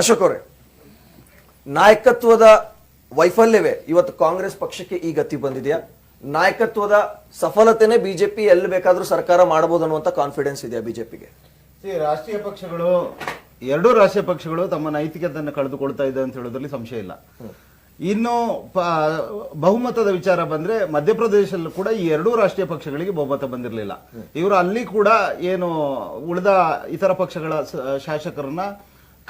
ಅಶೋಕ್ ಅವರೇ, ನಾಯಕತ್ವದ ವೈಫಲ್ಯವೇ ಇವತ್ತು ಕಾಂಗ್ರೆಸ್ ಪಕ್ಷಕ್ಕೆ ಈ ಗತಿ ಬಂದಿದೆಯಾ? ನಾಯಕತ್ವದ ಸಫಲತೆನೇ ಬಿಜೆಪಿ ಎಲ್ಲಿ ಬೇಕಾದ್ರೂ ಸರ್ಕಾರ ಮಾಡಬಹುದು ಅನ್ನುವಂತ ಕಾನ್ಫಿಡೆನ್ಸ್ ಇದೆಯಾ ಬಿಜೆಪಿಗೆ? ರಾಷ್ಟ್ರೀಯ ಪಕ್ಷಗಳು, ಎರಡೂ ರಾಷ್ಟ್ರೀಯ ಪಕ್ಷಗಳು ತಮ್ಮ ನೈತಿಕತೆಯನ್ನು ಕಳೆದುಕೊಳ್ತಾ ಇದೆ ಅಂತ ಹೇಳೋದ್ರಲ್ಲಿ ಸಂಶಯ ಇಲ್ಲ. ಇನ್ನು ಬಹುಮತದ ವಿಚಾರ ಬಂದ್ರೆ ಮಧ್ಯಪ್ರದೇಶಲ್ಲೂ ಕೂಡ ಈ ಎರಡೂ ರಾಷ್ಟ್ರೀಯ ಪಕ್ಷಗಳಿಗೆ ಬಹುಮತ ಬಂದಿರಲಿಲ್ಲ. ಇವರು ಅಲ್ಲಿ ಕೂಡ ಏನು ಉಳಿದ ಇತರ ಪಕ್ಷಗಳ ಶಾಸಕರನ್ನ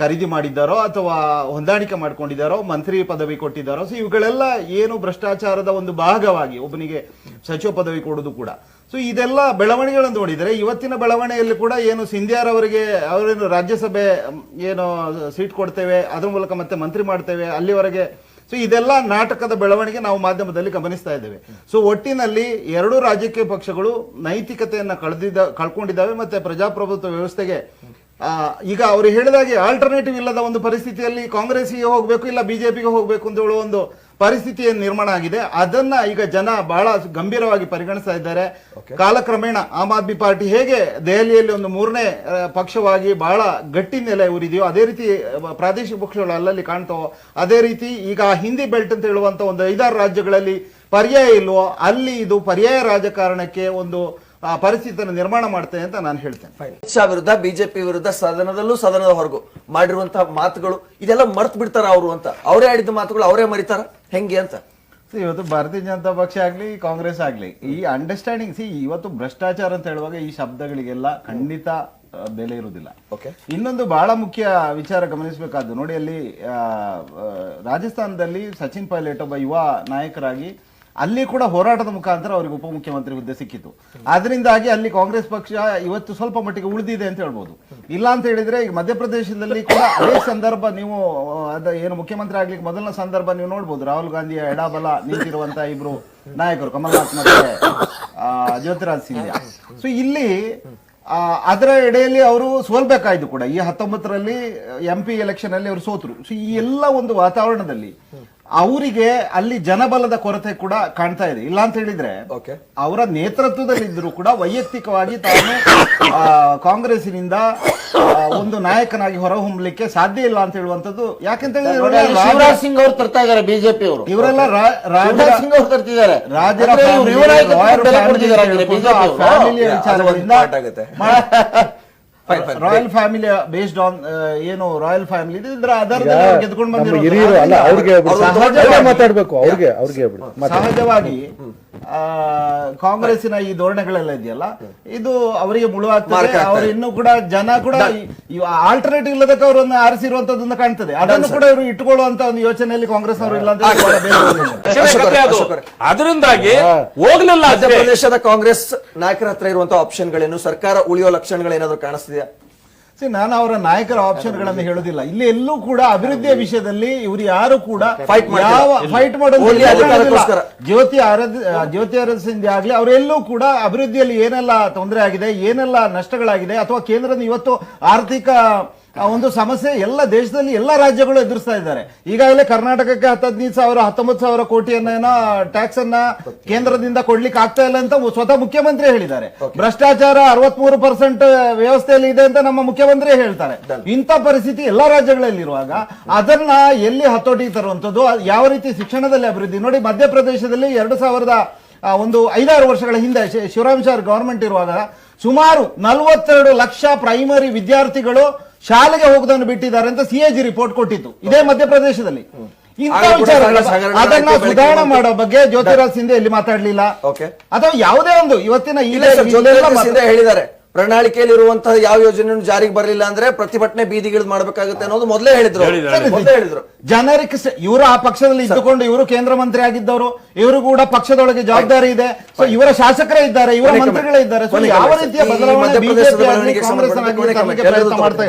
ಖರೀದಿ ಮಾಡಿದ್ದಾರೋ ಅಥವಾ ಹೊಂದಾಣಿಕೆ ಮಾಡ್ಕೊಂಡಿದ್ದಾರೋ, ಮಂತ್ರಿ ಪದವಿ ಕೊಟ್ಟಿದ್ದಾರೋ ಸೊ ಇವುಗಳೆಲ್ಲ ಏನು ಭ್ರಷ್ಟಾಚಾರದ ಒಂದು ಭಾಗವಾಗಿ ಒಬ್ಬನಿಗೆ ಸಚಿವ ಪದವಿ ಕೊಡೋದು ಕೂಡ. ಸೊ ಇದೆಲ್ಲ ಬೆಳವಣಿಗೆಗಳನ್ನು ನೋಡಿದರೆ, ಇವತ್ತಿನ ಬೆಳವಣಿಗೆಯಲ್ಲಿ ಕೂಡ ಏನು ಸಿಂಧಿಯಾರವರಿಗೆ ಅವರೇನು ರಾಜ್ಯಸಭೆ ಏನು ಸೀಟ್ ಕೊಡ್ತೇವೆ, ಅದ್ರ ಮೂಲಕ ಮತ್ತೆ ಮಂತ್ರಿ ಮಾಡ್ತೇವೆ, ಅಲ್ಲಿವರೆಗೆ. ಸೊ ಇದೆಲ್ಲ ನಾಟಕದ ಬೆಳವಣಿಗೆ ನಾವು ಮಾಧ್ಯಮದಲ್ಲಿ ಗಮನಿಸ್ತಾ ಇದ್ದೇವೆ. ಸೊ ಒಟ್ಟಿನಲ್ಲಿ ಎರಡು ರಾಜಕೀಯ ಪಕ್ಷಗಳು ನೈತಿಕತೆಯನ್ನು ಕಳೆದಿದ್ದ, ಕಳ್ಕೊಂಡಿದ್ದಾವೆ, ಮತ್ತೆ ಪ್ರಜಾಪ್ರಭುತ್ವ ವ್ಯವಸ್ಥೆಗೆ ಈಗ ಅವರು ಹೇಳಿದಾಗೆ ಆಲ್ಟರ್ನೇಟಿವ್ ಇಲ್ಲದ ಒಂದು ಪರಿಸ್ಥಿತಿಯಲ್ಲಿ ಕಾಂಗ್ರೆಸ್ಗೆ ಹೋಗಬೇಕು ಇಲ್ಲ ಬಿಜೆಪಿಗೆ ಹೋಗಬೇಕು ಅಂತ ಹೇಳುವ ಒಂದು ಪರಿಸ್ಥಿತಿ ಏನ್ ನಿರ್ಮಾಣ ಆಗಿದೆ. ಅದನ್ನ ಈಗ ಜನ ಬಹಳ ಗಂಭೀರವಾಗಿ ಪರಿಗಣಿಸ್ತಾ ಇದ್ದಾರೆ. ಕಾಲಕ್ರಮೇಣ ಆಮ್ ಆದ್ಮಿ ಪಾರ್ಟಿ ಹೇಗೆ ದೆಹಲಿಯಲ್ಲಿ ಒಂದು ಮೂರನೇ ಪಕ್ಷವಾಗಿ ಬಹಳ ಗಟ್ಟಿ ನೆಲೆ ಉರಿದೆಯೋ ಅದೇ ರೀತಿ ಪ್ರಾದೇಶಿಕ ಪಕ್ಷಗಳು ಅಲ್ಲಲ್ಲಿ ಕಾಣ್ತಾವೋ ಅದೇ ರೀತಿ ಈಗ ಹಿಂದಿ ಬೆಲ್ಟ್ ಅಂತ ಹೇಳುವಂತ ಒಂದು ಐದಾರು ರಾಜ್ಯಗಳಲ್ಲಿ ಪರ್ಯಾಯ ಇಲ್ವೋ ಅಲ್ಲಿ ಇದು ಪರ್ಯಾಯ ರಾಜಕಾರಣಕ್ಕೆ ಒಂದು ಆ, ಪರಿಸ್ಥಿತಿಯನ್ನು ನಿರ್ಮಾಣ ಮಾಡ್ತೇನೆ ಅಂತ ನಾನು ಹೇಳ್ತೇನೆ. ಅಮಿತ್ ಶಾ ವಿರುದ್ಧ ಬಿಜೆಪಿ ವಿರುದ್ಧ ಸದನದಲ್ಲೂ ಸದನದ ಹೊರಗು ಮಾಡಿರುವಂತಹ ಮಾತುಗಳು ಇದೆಲ್ಲ ಮರ್ತ್ ಬಿಡ್ತಾರ ಅವರು ಅಂತ. ಅವರೇ ಆಡಿದ ಮಾತುಗಳು ಅವರೇ ಮರಿತಾರ? ಹೆಂಗೆ ಅಂತ? ಇವತ್ತು ಭಾರತೀಯ ಜನತಾ ಪಕ್ಷ ಆಗ್ಲಿ ಕಾಂಗ್ರೆಸ್ ಆಗ್ಲಿ ಈ ಅಂಡರ್ಸ್ಟ್ಯಾಂಡಿಂಗ್ ಸಿ ಇವತ್ತು ಭ್ರಷ್ಟಾಚಾರ ಅಂತ ಹೇಳುವಾಗ ಈ ಶಬ್ದಗಳಿಗೆಲ್ಲ ಖಂಡಿತ ಬೆಲೆ ಇರುವುದಿಲ್ಲ. ಓಕೆ ಇನ್ನೊಂದು ಬಹಳ ಮುಖ್ಯ ವಿಚಾರ ಗಮನಿಸಬೇಕಾದ್ದು ನೋಡಿ ಅಲ್ಲಿ ರಾಜಸ್ಥಾನದಲ್ಲಿ ಸಚಿನ್ ಪೈಲಟ್ ಒಬ್ಬ ಯುವ ನಾಯಕರಾಗಿ ಅಲ್ಲಿ ಕೂಡ ಹೋರಾಟದ ಮುಖಾಂತರ ಅವರಿಗೆ ಉಪಮುಖ್ಯಮಂತ್ರಿ ಹುದ್ದೆ ಸಿಕ್ಕಿತು ಅದರಿಂದಾಗಿ ಅಲ್ಲಿ ಕಾಂಗ್ರೆಸ್ ಪಕ್ಷ ಇವತ್ತು ಸ್ವಲ್ಪ ಮಟ್ಟಿಗೆ ಉಳಿದಿದೆ ಅಂತ ಹೇಳ್ಬೋದು. ಇಲ್ಲ ಅಂತ ಹೇಳಿದ್ರೆ ಈಗ ಮಧ್ಯಪ್ರದೇಶದಲ್ಲಿ ಕೂಡ ಅದೇ ಸಂದರ್ಭ ನೀವು ಅದು ಏನು ಮುಖ್ಯಮಂತ್ರಿ ಆಗ್ಲಿಕ್ಕೆ ಮೊದಲನ ಸಂದರ್ಭ ನೀವು ನೋಡ್ಬೋದು. ರಾಹುಲ್ ಗಾಂಧಿಯ ಎಡಬಲ ನಿಂತಿರುವಂತ ಇಬ್ರು ನಾಯಕರು ಕಮಲ್ನಾಥ್ ಮತ್ತೆ ಜ್ಯೋತಿರಾಜ್ ಸಿಂಧ್ಯಾ. ಸೊ ಇಲ್ಲಿ ಅದರ ಎಡೆಯಲ್ಲಿ ಅವರು ಸೋಲ್ಬೇಕಾಯ್ತು ಕೂಡ. ಈ ಹತ್ತೊಂಬತ್ತರಲ್ಲಿ, ಎಂ ಪಿ ಎಲೆಕ್ಷನ್ ಅಲ್ಲಿ ಅವರು ಸೋತರು. ಸೊ ಈ ಎಲ್ಲ ಒಂದು ವಾತಾವರಣದಲ್ಲಿ ಅವರಿಗೆ ಅಲ್ಲಿ ಜನಬಲದ ಕೊರತೆ ಕೂಡ ಕಾಣ್ತಾ ಇದೆ. ಇಲ್ಲ ಅಂತ ಹೇಳಿದ್ರೆ ಅವರ ನೇತೃತ್ವದಲ್ಲಿ ಇದ್ರು ಕೂಡ ವೈಯಕ್ತಿಕವಾಗಿ ತಾನು ಕಾಂಗ್ರೆಸ್ನಿಂದ ಒಂದು ನಾಯಕನಾಗಿ ಹೊರಹೊಮ್ಮಲಿಕ್ಕೆ ಸಾಧ್ಯ ಇಲ್ಲ ಅಂತ ಹೇಳುವಂತದ್ದು ಯಾಕೆಂತ ಹೇಳಿದ್ರೆ ಶಿವರಾಜ್ ಸಿಂಗ್ ಅವರು ತರ್ತಾ ಇದಾರೆ ಬಿಜೆಪಿ ಅವರು. ಇವರೆಲ್ಲ ರಾ- ರಾಜರ ಶಿವರಾಜ್ ಸಿಂಗ್ ಅವರು ತರ್ತಿದ್ದಾರೆ. ರಾಜರ ನಾಯಕತ್ವಕ್ಕೆ ರಾಯಲ್ ಫ್ಯಾಮಿಲಿ ಬೇಸ್ಡ್ ಆನ್ ಏನು ರಾಯಲ್ ಫ್ಯಾಮಿಲಿ ಇದ್ರ ಗೆದ್ಕೊಂಡು ಸಹಜವಾಗಿ ಕಾಂಗ್ರೆಸ್ನ ಮಾತಾಡ್ಬೇಕು ಅವ್ರಿಗೆ ಅವ್ರಿಗೆ ಸಹಜವಾಗಿ ಆ, ಕಾಂಗ್ರೆಸ್ಸಿನ ಈ ಧೋರಣೆಗಳೆಲ್ಲ ಇದೆಯಲ್ಲ ಇದು ಅವರಿಗೆ ಮುಳುವಾಗ್ತದೆ. ಅವರು ಇನ್ನೂ ಕೂಡ ಜನ ಕೂಡ ಆಲ್ಟರ್ನೇಟಿವ್ ಇಲ್ಲದಕ್ಕೆ ಅವರನ್ನು ಆರಿಸಿರುವಂತದ್ದನ್ನು ಕಾಣ್ತದೆ. ಅದನ್ನು ಕೂಡ ಇವರು ಇಟ್ಟುಕೊಳ್ಳುವಂತ ಒಂದು ಯೋಚನೆಯಲ್ಲಿ ಕಾಂಗ್ರೆಸ್ ಅವರು ಇಲ್ಲ ಅಂತ. ಅದರಿಂದಾಗಿ ಹೋಗ್ಲಿಲ್ಲ. ಮಧ್ಯಪ್ರದೇಶದ ಕಾಂಗ್ರೆಸ್ ನಾಯಕರ ಹತ್ರ ಇರುವಂತಹ ಆಪ್ಷನ್ಗಳೇನು ಸರ್ಕಾರ ಉಳಿಯೋ ಲಕ್ಷಣಗಳೇನಾದ್ರೂ ಕಾಣಿಸ್ತಿದೆಯಾ? See, ನಾನು ಅವರ ನಾಯಕರ ಆಪ್ಷನ್ಗಳನ್ನು ಹೇಳುದಿಲ್ಲ. ಇಲ್ಲಿ ಎಲ್ಲೂ ಕೂಡ ಅಭಿವೃದ್ಧಿಯ ವಿಷಯದಲ್ಲಿ ಇವರು ಯಾರು ಕೂಡ. ಯಾವ ಫೈಟ್ ಮಾಡೋದು Only ಜ್ಯೋತಿ ಆರಾಧ್ಯ ಜ್ಯೋತಿ ಆರಾಧ್ಯ ಸಿಂಧಿ ಆಗ್ಲಿ ಅವರೆಲ್ಲೂ ಕೂಡ ಅಭಿವೃದ್ಧಿಯಲ್ಲಿ ಏನೆಲ್ಲ ತೊಂದರೆ ಆಗಿದೆ ಏನೆಲ್ಲ ನಷ್ಟಗಳಾಗಿದೆ ಅಥವಾ ಕೇಂದ್ರದ ಇವತ್ತು ಆರ್ಥಿಕ ಆ, ಒಂದು ಸಮಸ್ಯೆ ಎಲ್ಲ ದೇಶದಲ್ಲಿ ಎಲ್ಲ ರಾಜ್ಯಗಳು ಎದುರಿಸ್ತಾ ಇದ್ದಾರೆ. ಈಗಾಗಲೇ ಕರ್ನಾಟಕಕ್ಕೆ ಹತ್ತು ಹದಿನೈದು ಸಾವಿರ ಹತ್ತೊಂಬತ್ತು ಸಾವಿರ ಕೋಟಿಯನ್ನ ಟ್ಯಾಕ್ಸ್ ಅನ್ನ ಕೇಂದ್ರದಿಂದ ಕೊಡ್ಲಿಕ್ಕೆ ಆಗ್ತಾ ಇಲ್ಲ ಅಂತ ಸ್ವತಃ ಮುಖ್ಯಮಂತ್ರಿ ಹೇಳಿದ್ದಾರೆ. ಭ್ರಷ್ಟಾಚಾರ ಅರವತ್ಮೂರು ಪರ್ಸೆಂಟ್ ವ್ಯವಸ್ಥೆಯಲ್ಲಿ ಇದೆ ಅಂತ ನಮ್ಮ ಮುಖ್ಯಮಂತ್ರಿ ಹೇಳ್ತಾರೆ. ಇಂಥ ಪರಿಸ್ಥಿತಿ ಎಲ್ಲಾ ರಾಜ್ಯಗಳಲ್ಲಿರುವಾಗ ಅದನ್ನ ಎಲ್ಲಿ ಹತೋಟಿಗೆ ತರುವಂತದ್ದು ಯಾವ ರೀತಿ ಶಿಕ್ಷಣದಲ್ಲಿ ಅಭಿವೃದ್ಧಿ? ನೋಡಿ ಮಧ್ಯಪ್ರದೇಶದಲ್ಲಿ ಎರಡು ಸಾವಿರದ ಒಂದು ಐದಾರು ವರ್ಷಗಳ ಹಿಂದೆ ಶಿವರಾಮ್ ಶಾರ್ ಗವರ್ಮೆಂಟ್ ಇರುವಾಗ ಸುಮಾರು ನಲವತ್ತೆರಡು ಲಕ್ಷ ಪ್ರೈಮರಿ ವಿದ್ಯಾರ್ಥಿಗಳು ಶಾಲೆಗೆ ಹೋಗುದನ್ನು ಬಿಟ್ಟಿದ್ದಾರೆ ಅಂತ ಸಿಎಜಿ ರಿಪೋರ್ಟ್ ಕೊಟ್ಟಿತ್ತು ಇದೇ ಮಧ್ಯಪ್ರದೇಶದಲ್ಲಿ. ಇಂಥ ಹಗರಣ ಅದನ್ನ ಸುಧಾರಣೆ ಮಾಡೋ ಬಗ್ಗೆ ಜ್ಯೋತಿರಾಜ್ ಸಿಂಧೆ ಎಲ್ಲಿ ಮಾತಾಡ್ಲಿಲ್ಲ. ಅಥವಾ ಯಾವುದೇ ಒಂದು ಇವತ್ತಿನ ಹೇಳಿದ್ದಾರೆ. ಪ್ರಣಾಳಿಕೆಯಲ್ಲಿ ಇರುವಂತಹ ಯಾವ ಯೋಜನೆಯನ್ನು ಜಾರಿಗೆ ಬರಲಿಲ್ಲ ಅಂದ್ರೆ ಪ್ರತಿಭಟನೆ ಬೀದಿಗಿಳಿದು ಮಾಡಬೇಕಾಗುತ್ತೆ ಅನ್ನೋದು ಮೊದಲೇ ಹೇಳಿದ್ರು ಮೊದಲೇ ಹೇಳಿದ್ರು. ಜನರಿಗೆ ಇವರು ಆ ಪಕ್ಷದಲ್ಲಿ ಇದ್ದುಕೊಂಡು ಇವರು ಕೇಂದ್ರ ಮಂತ್ರಿ ಆಗಿದ್ದವರು ಇವರು ಕೂಡ ಪಕ್ಷದೊಳಗೆ ಜವಾಬ್ದಾರಿ ಇದೆ. ಸೊ ಇವರ ಶಾಸಕರೇ ಇದ್ದಾರೆ ಇವರ ಮಂತ್ರಿಗಳೇ ಇದ್ದಾರೆ. ಯಾವ ರೀತಿಯ ಬದಲಾವಣೆ ಮಾಡ್ತಾ